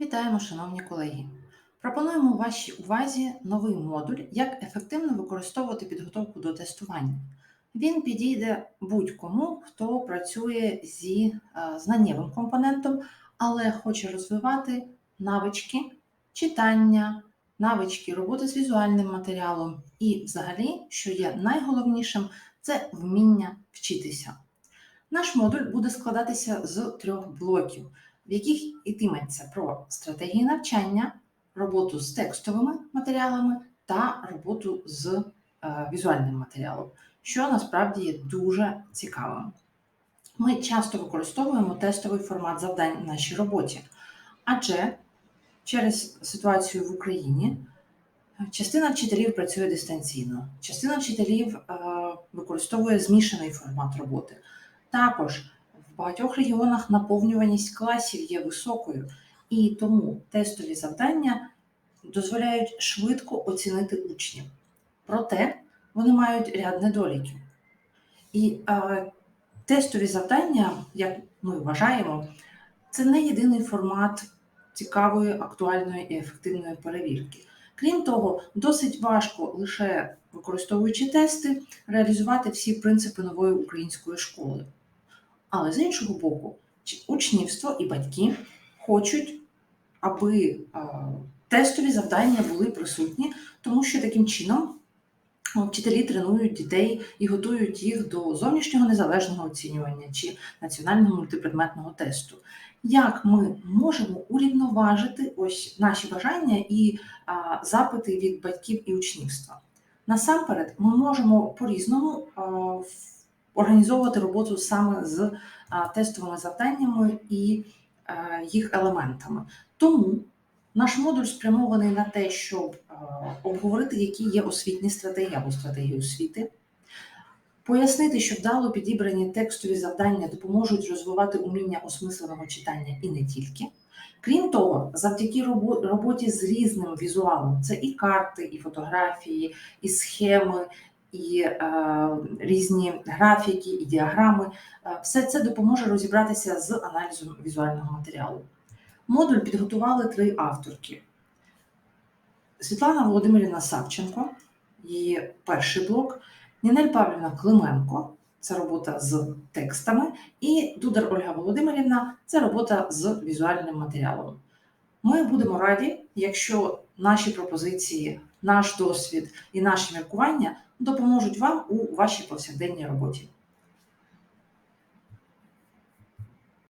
Вітаємо, шановні колеги! Пропонуємо вашій увазі новий модуль, як ефективно використовувати підготовку до тестування. Він підійде будь-кому, хто працює зі е, знаннєвим компонентом, але хоче розвивати навички читання, навички роботи з візуальним матеріалом і, взагалі, що є найголовнішим, це вміння вчитися. Наш модуль буде складатися з трьох блоків в яких йтиметься про стратегії навчання, роботу з текстовими матеріалами та роботу з е, візуальним матеріалом, що насправді є дуже цікавим. Ми часто використовуємо тестовий формат завдань в нашій роботі, адже через ситуацію в Україні частина вчителів працює дистанційно, частина вчителів е, використовує змішаний формат роботи. Також багатьох регіонах наповнюваність класів є високою, і тому тестові завдання дозволяють швидко оцінити учнів. Проте вони мають ряд недоліків. І е, тестові завдання, як ми вважаємо, це не єдиний формат цікавої, актуальної і ефективної перевірки. Крім того, досить важко лише використовуючи тести, реалізувати всі принципи нової української школи. Але з іншого боку, учнівство і батьки хочуть, аби тестові завдання були присутні, тому що таким чином вчителі тренують дітей і готують їх до зовнішнього незалежного оцінювання чи національного мультипредметного тесту. Як ми можемо урівноважити ось наші бажання і запити від батьків і учнівства? Насамперед, ми можемо по-різному організовувати роботу саме з тестовими завданнями і їх елементами. Тому наш модуль спрямований на те, щоб обговорити, які є освітні стратегії або стратегії освіти. Пояснити, що вдало підібрані текстові завдання допоможуть розвивати уміння осмисленого читання і не тільки. Крім того, завдяки роботі з різним візуалом це і карти, і фотографії, і схеми, і е, різні графіки, і діаграми. Е, все це допоможе розібратися з аналізом візуального матеріалу. Модуль підготували три авторки: Світлана Володимирівна Савченко, її перший блок, Нінель Павлівна Клименко. Це робота з текстами, і Дудар Ольга Володимирівна це робота з візуальним матеріалом. Ми будемо раді, якщо наші пропозиції, наш досвід і наші міркування допоможуть вам у вашій повсякденній роботі.